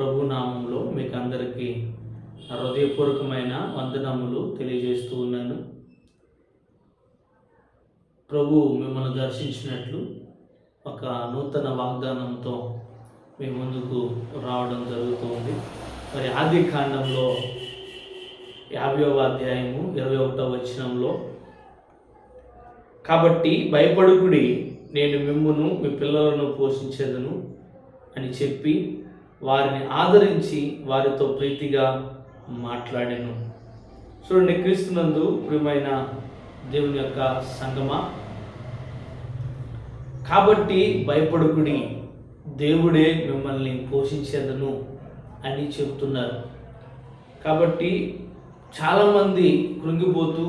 ప్రభు నామంలో మీకు అందరికీ హృదయపూర్వకమైన వందనములు తెలియజేస్తూ ఉన్నాను. ప్రభు మిమ్మల్ని దర్శించినట్లు ఒక నూతన వాగ్దానంతో మీ ముందుకు రావడం జరుగుతుంది. మరి ఆది కాండంలో యాభైవ అధ్యాయము ఇరవై ఒకటవ వచనంలో కాబట్టి భయపడుకుడి నేను మిమ్మును మీ పిల్లలను పోషించేదను అని చెప్పి వారిని ఆదరించి వారితో ప్రీతిగా మాట్లాడాను. చూడండి క్రీస్తునందు ప్రియమైన దేవుని యొక్క సంగమా? కాబట్టి భయపడుకుడి దేవుడే మిమ్మల్ని పోషించేదను అని చెప్తున్నారు కాబట్టి చాలామంది కృంగిపోతూ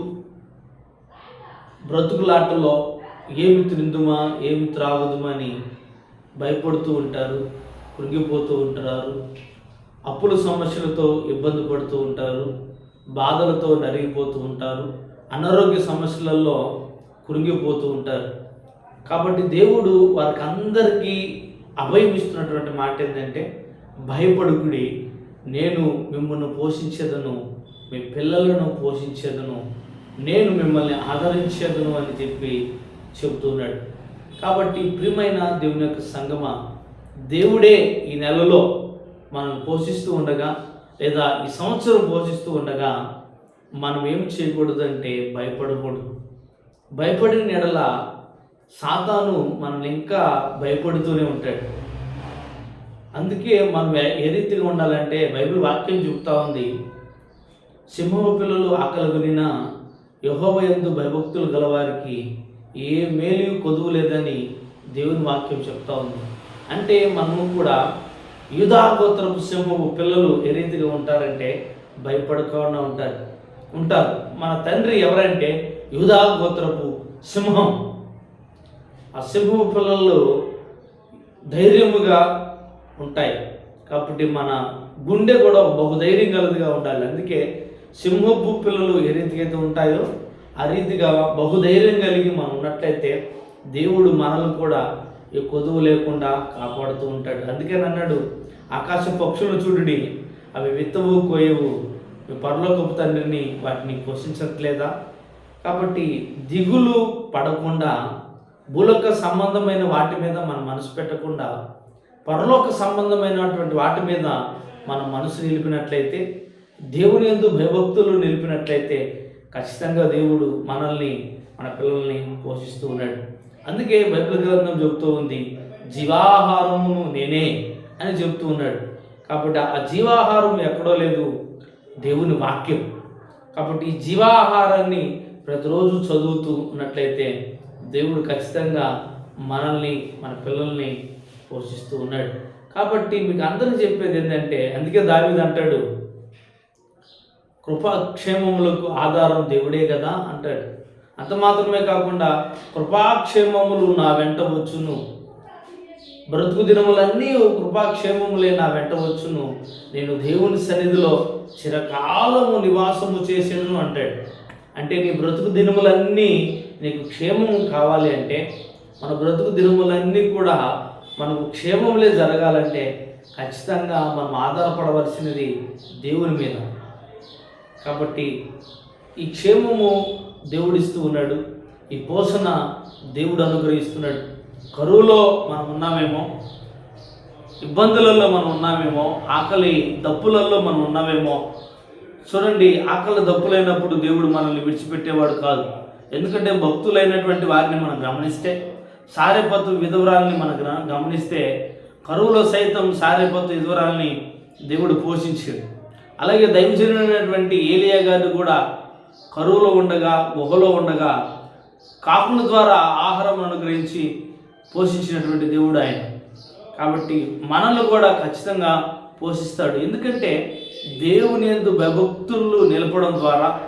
బ్రతుకులాటలో ఏమి తిందుమా ఏమి త్రాగుదుమా అని భయపడుతూ ఉంటారు. కృంగిపోతూ ఉంటారు. అప్పుల సమస్యలతో ఇబ్బంది పడుతూ ఉంటారు. బాధలతో నలిగిపోతూ ఉంటారు. అనారోగ్య సమస్యలలో కృంగిపోతూ ఉంటారు. కాబట్టి దేవుడు వారికి అందరికీ అభయం ఇస్తున్నటువంటి మాట ఏంటంటే భయపడుకుడి నేను మిమ్మల్ని పోషించేదను మీ పిల్లలను పోషించేదను నేను మిమ్మల్ని ఆదరించేదను అని చెప్పి చెబుతున్నాడు కాబట్టి ప్రియమైన దేవుని యొక్క సంగమ దేవుడే ఈ నెలలో మనం పోషిస్తూ ఉండగా లేదా ఈ సంవత్సరం పోషిస్తూ ఉండగా మనం ఏం చేయకూడదంటే భయపడకూడదు. భయపడిన ఎడల సాతాను మనల్ని ఇంకా భయపడుతూనే ఉంటాడు. అందుకే మనం ఏ- రీతిగా ఉండాలంటే బైబిల్ వాక్యం చెప్తా ఉంది సింహ పిల్లలు ఆకలి కొనిన యహోవ భయభక్తులు గలవారికి ఏ మేలు కొదువు లేదని దేవుని వాక్యం చెప్తా ఉంది. అంటే మనము కూడా యూదా గోత్రపు సింహపు పిల్లలు ఏ రీతిగా ఉంటారంటే భయపడకుండా ఉంటారు. ఉంటారు. మన తండ్రి ఎవరంటే యూదా గోత్రపు సింహం. ఆ సింహపు పిల్లలు ధైర్యముగా ఉంటాయి. కాబట్టి మన గుండె కూడా బహుధైర్యం కలదిగా ఉండాలి. అందుకే సింహపు పిల్లలు ఏ రీతికైతే ఉంటాయో ఆ రీతిగా బహుధైర్యం కలిగి మనం ఉన్నట్లయితే దేవుడు మనల్ని కూడా ఈ కొదువు లేకుండా కాపాడుతూ ఉంటాడు. అందుకని అన్నాడు ఆకాశ పక్షులు చూడుడి అవి విత్తవు కోయవు. పరలోకపు తండ్రిని వాటిని పోషించట్లేదా? కాబట్టి దిగులు పడకుండా భూలోక సంబంధమైన వాటి మీద మనం మనసు పెట్టకుండా పరలోక సంబంధమైనటువంటి వాటి మీద మన మనసు నిలిపినట్లయితే దేవుని ఎందు భయభక్తులు నిలిపినట్లయితే ఖచ్చితంగా దేవుడు మనల్ని మన పిల్లల్ని పోషిస్తూ ఉన్నాడు. అందుకే బైబిల్ గ్రంథం చెబుతూ ఉంది జీవాహారమును నేనే అని చెబుతూ ఉన్నాడు. కాబట్టి ఆ జీవాహారం ఎక్కడో లేదు దేవుని వాక్యం. కాబట్టి ఈ జీవాహారాన్ని ప్రతిరోజు చదువుతూ ఉన్నట్లయితే దేవుడు ఖచ్చితంగా మనల్ని మన పిల్లల్ని పోషిస్తూ ఉన్నాడు. కాబట్టి మీకు అందరూ చెప్పేది ఏంటంటే అందుకే దావీదు అంటాడు కృపాక్షేమములకు ఆధారం దేవుడే కదా అంటాడు. అంత మాత్రమే కాకుండా కృపాక్షేమములు నా వెంట వచ్చును. బ్రతుకు దినములన్నీ కృపాక్షేమములే నా వెంట వచ్చును. నేను దేవుని సన్నిధిలో చిరకాలము నివాసము చేసేను అంటాడు. అంటే నీ బ్రతుకు దినములన్నీ నీకు క్షేమము కావాలి అంటే మన బ్రతుకు దినములన్నీ కూడా మనకు క్షేమములే జరగాలంటే ఖచ్చితంగా మనం ఆధారపడవలసినది దేవుని మీద. కాబట్టి ఈ క్షేమము దేవుడిస్తూ ఉన్నాడు. ఈ పోషణ దేవుడు అనుగ్రహిస్తున్నాడు. కరువులో మనం ఉన్నామేమో ఇబ్బందులలో మనం ఉన్నామేమో ఆకలి దప్పులలో మనం ఉన్నామేమో చూడండి ఆకలి దప్పులైనప్పుడు దేవుడు మనల్ని విడిచిపెట్టేవాడు కాదు. ఎందుకంటే భక్తులైనటువంటి వారిని మనం గమనిస్తే సారేపత్తు విధవరాల్ని మనం గమనిస్తే కరువులో సైతం సారేపత్తు విధవరాల్ని దేవుడు పోషించాడు. అలాగే దైవజనుడైనటువంటి ఏలియా గారు కూడా కరువులో ఉండగా గుహలో ఉండగా కాకుల ద్వారా ఆహారం అనుగ్రహించి పోషించినటువంటి దేవుడు ఆయన. కాబట్టి మనల్ని కూడా ఖచ్చితంగా పోషిస్తాడు. ఎందుకంటే దేవుని యందు భయభక్తులు నిలపడం ద్వారా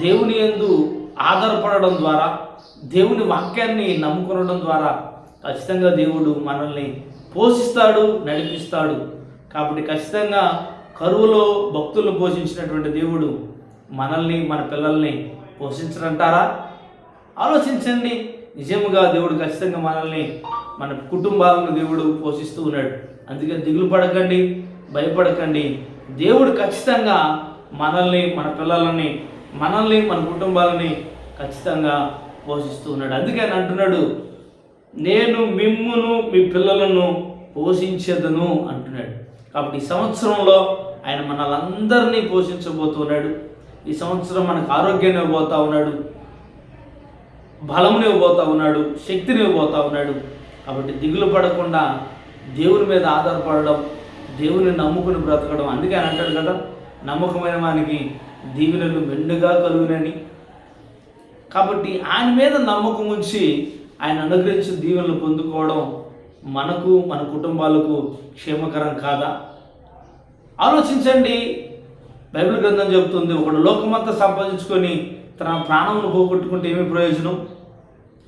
దేవుని యందు ఆధారపడడం ద్వారా దేవుని వాక్యాన్ని నమ్ముకునడం ద్వారా ఖచ్చితంగా దేవుడు మనల్ని పోషిస్తాడు నడిపిస్తాడు. కాబట్టి ఖచ్చితంగా కరువులో భక్తులను పోషించినటువంటి దేవుడు మనల్ని మన పిల్లల్ని పోషించరంటారా? ఆలోచించండి. నిజముగా దేవుడు ఖచ్చితంగా మనల్ని మన కుటుంబాలను దేవుడు పోషిస్తూ ఉన్నాడు. అందుకే దిగులు పడకండి భయపడకండి. దేవుడు ఖచ్చితంగా మనల్ని మన పిల్లలని మనల్ని మన కుటుంబాలని ఖచ్చితంగా పోషిస్తూ ఉన్నాడు. అందుకే అంటున్నాడు నేను మిమ్మును మీ పిల్లలను పోషించదును అంటున్నాడు. కాబట్టి ఈ సంవత్సరంలో ఆయన మనలందరినీ పోషించబోతున్నాడు. ఈ సంవత్సరం మనకు ఆరోగ్యాన్ని ఇవ్వబోతా ఉన్నాడు. బలముని ఇవ్వబోతా ఉన్నాడు. శక్తిని ఇవ్వబోతా ఉన్నాడు. కాబట్టి దిగులు పడకుండా దేవుని మీద ఆధారపడడం దేవుని నమ్ముకుని బ్రతకడం అందుకే ఆయన అంటాడు కదా నమ్మకమైన వానికి దీవెనలు మెండుగా కలుగునని. కాబట్టి ఆయన మీద నమ్మకం ఉంచి ఆయన అనుగ్రహించిన దీవెనలు పొందుకోవడం మనకు మన కుటుంబాలకు క్షేమకరం కాదా? ఆలోచించండి. బైబిల్ గ్రంథం చెబుతుంది ఒకడు లోకమంతా సంపాదించుకొని తన ప్రాణమును పోగొట్టుకుంటే ఏమి ప్రయోజనం?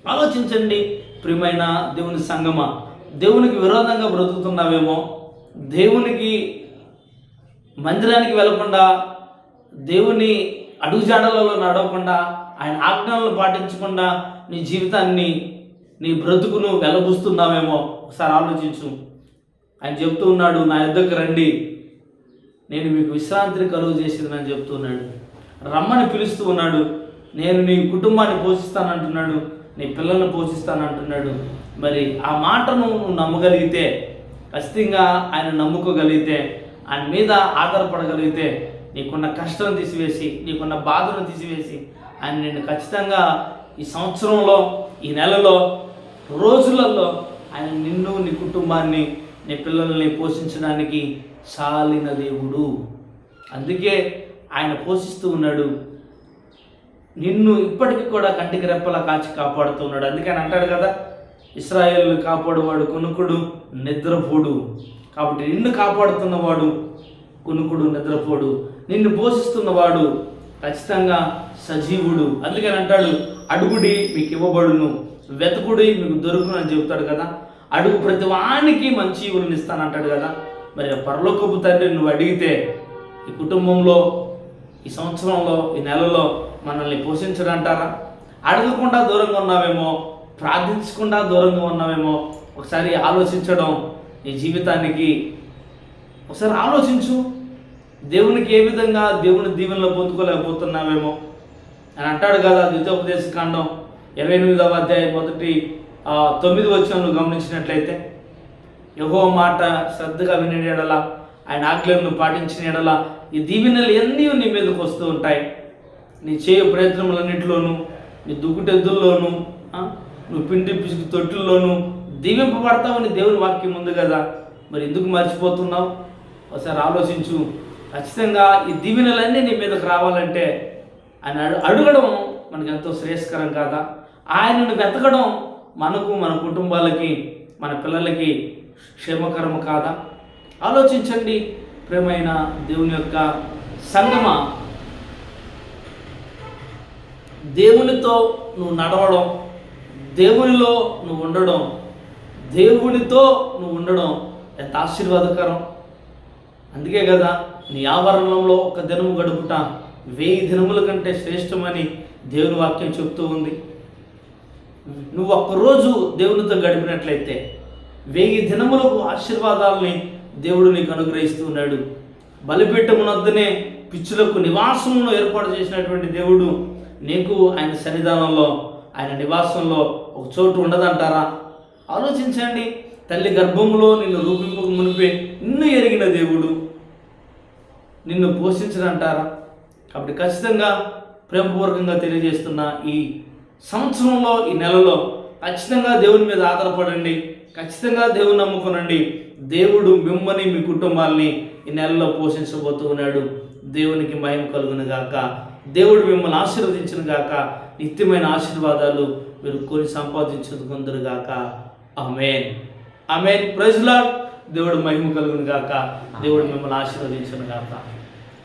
ఆలోచించండి ప్రియమైన దేవుని సంగమ దేవునికి విరోధంగా బ్రతుకుతున్నావేమో? దేవునికి మందిరానికి వెళ్ళకుండా దేవుని అడుగుజాడలలో నడవకుండా ఆయన ఆజ్ఞలను పాటించకుండా నీ జీవితాన్ని నీ బ్రతుకును వెలబుస్తున్నావేమో? ఒకసారి ఆలోచించు. ఆయన చెప్తూ ఉన్నాడు నా యుద్ధకు రండి. నేను మీకు విశ్రాంతిని కలుగు చేసిందని చెప్తున్నాడు. రమ్మని పిలుస్తూ ఉన్నాడు. నేను నీ కుటుంబాన్ని పోషిస్తానంటున్నాడు. నీ పిల్లల్ని పోషిస్తానంటున్నాడు. మరి ఆ మాటను నువ్వు నమ్మగలిగితే ఖచ్చితంగా ఆయన నమ్ముకోగలిగితే ఆయన మీద ఆధారపడగలిగితే నీకున్న కష్టం తీసివేసి నీకున్న బాధను తీసివేసి ఆయన నిన్ను ఖచ్చితంగా ఈ సంవత్సరంలో ఈ నెలలో రోజులలో ఆయన నిన్ను నీ కుటుంబాన్ని నీ పిల్లల్ని పోషించడానికి చాలిన దేవుడు. అందుకే ఆయన పోషిస్తూ ఉన్నాడు. నిన్ను ఇప్పటికీ కూడా కంటికి రెప్పలా కాచి కాపాడుతూ ఉన్నాడు. అందుకని అంటాడు కదా ఇస్రాయేల్ కాపాడువాడు కొనుకుడు నిద్రపోడు. కాబట్టి నిన్ను కాపాడుతున్నవాడు కొనుకుడు నిద్రపోడు. నిన్ను పోషిస్తున్నవాడు ఖచ్చితంగా సజీవుడు. అందుకని అంటాడు అడుగుడి మీకు ఇవ్వబడును వెతకుడి మీకు దొరుకును అని చెబుతాడు కదా. అడుగు ప్రతి వానికి మంచి ఈవులను ఇస్తానంటాడు కదా. మరి పరలోకపు తండ్రి నువ్వు అడిగితే ఈ కుటుంబంలో ఈ సంవత్సరంలో ఈ నెలలో మనల్ని పోషించడంటారా? అడగకుండా దూరంగా ఉన్నావేమో ప్రార్థించకుండా దూరంగా ఉన్నావేమో ఒకసారి ఆలోచించడం నీ జీవితానికి. ఒకసారి ఆలోచించు దేవునికి ఏ విధంగా దేవుని దీవెనలో పొందుకోలేకపోతున్నావేమో అని అంటాడు కదా ద్వితోపదేశ కాండం ఇరవై ఎనిమిదవ అధ్యాయం మొదటి తొమ్మిది వచ్చిన గమనించినట్లయితే యహో మాట శ్రద్ధగా విని ఆయన ఆజ్ఞలను పాటించిన ఎడల ఈ దీవెనలు ఎన్నీ నీ మీదకి వస్తూ ఉంటాయి. నీ చేయ ప్రయత్నములన్నింటిలోనూ నీ దుగ్గుటెద్దుల్లోనూ నువ్వు పిండి పిసికి తొట్టుల్లోనూ దీవింపబడతావని దేవుని వాక్యం ఉంది కదా. మరి ఎందుకు మర్చిపోతున్నావు? ఒకసారి ఆలోచించు. ఖచ్చితంగా ఈ దీవెనలన్నీ నీ మీదకి రావాలంటే ఆయన అడగడం మనకు ఎంతో శ్రేయస్కరం కాదా? ఆయనను వెతకడం మనకు మన కుటుంబాలకి మన పిల్లలకి క్షేమకరం కాదా? ఆలోచించండి ప్రేమైన దేవుని యొక్క సంగమ. దేవునితో నువ్వు నడవడం దేవునిలో నువ్వు ఉండడం దేవునితో నువ్వు ఉండడం ఎంత ఆశీర్వాదకరం. అందుకే కదా నీ ఆవరణంలో ఒక దినము గడుపుట వెయ్యి దినముల కంటే శ్రేష్టమని దేవుని వాక్యం చెప్తూ ఉంది. నువ్వు ఒక్కరోజు దేవునితో గడిపినట్లయితే వెయ్యి దినములకు ఆశీర్వాదాలని దేవుడు నీకు అనుగ్రహిస్తూ ఉన్నాడు. బలిపీఠమునొద్దనే పిచ్చులకు నివాసమును ఏర్పాటు చేసినటువంటి దేవుడు నీకు ఆయన సన్నిధానంలో ఆయన నివాసంలో ఒక చోటు ఉండదంటారా? ఆలోచించండి. తల్లి గర్భంలో నిన్ను రూపింపక మునిపే నిన్ను ఎరిగిన దేవుడు నిన్ను పోషించడంటారా? కాబట్టి ఖచ్చితంగా ప్రేమపూర్వకంగా తెలియజేస్తున్న ఈ సంవత్సరంలో ఈ నెలలో ఖచ్చితంగా దేవుని మీద ఆధారపడండి. ఖచ్చితంగా దేవుని నమ్ముకునండి. దేవుడు మిమ్మల్ని మీ కుటుంబాల్ని ఈ నెలలో పోషించబోతూ ఉన్నాడు. దేవునికి మహిమ కలుగును గాక. దేవుడు మిమ్మల్ని ఆశీర్వదించిన గాక. నిత్యమైన ఆశీర్వాదాలు మీరు కొని సంపాదించుకుందరు గాక. అమేన్ అమేన్ ప్రజల దేవుడు మహిమ కలుగును గాక. దేవుడు మిమ్మల్ని ఆశీర్వదించను గాక.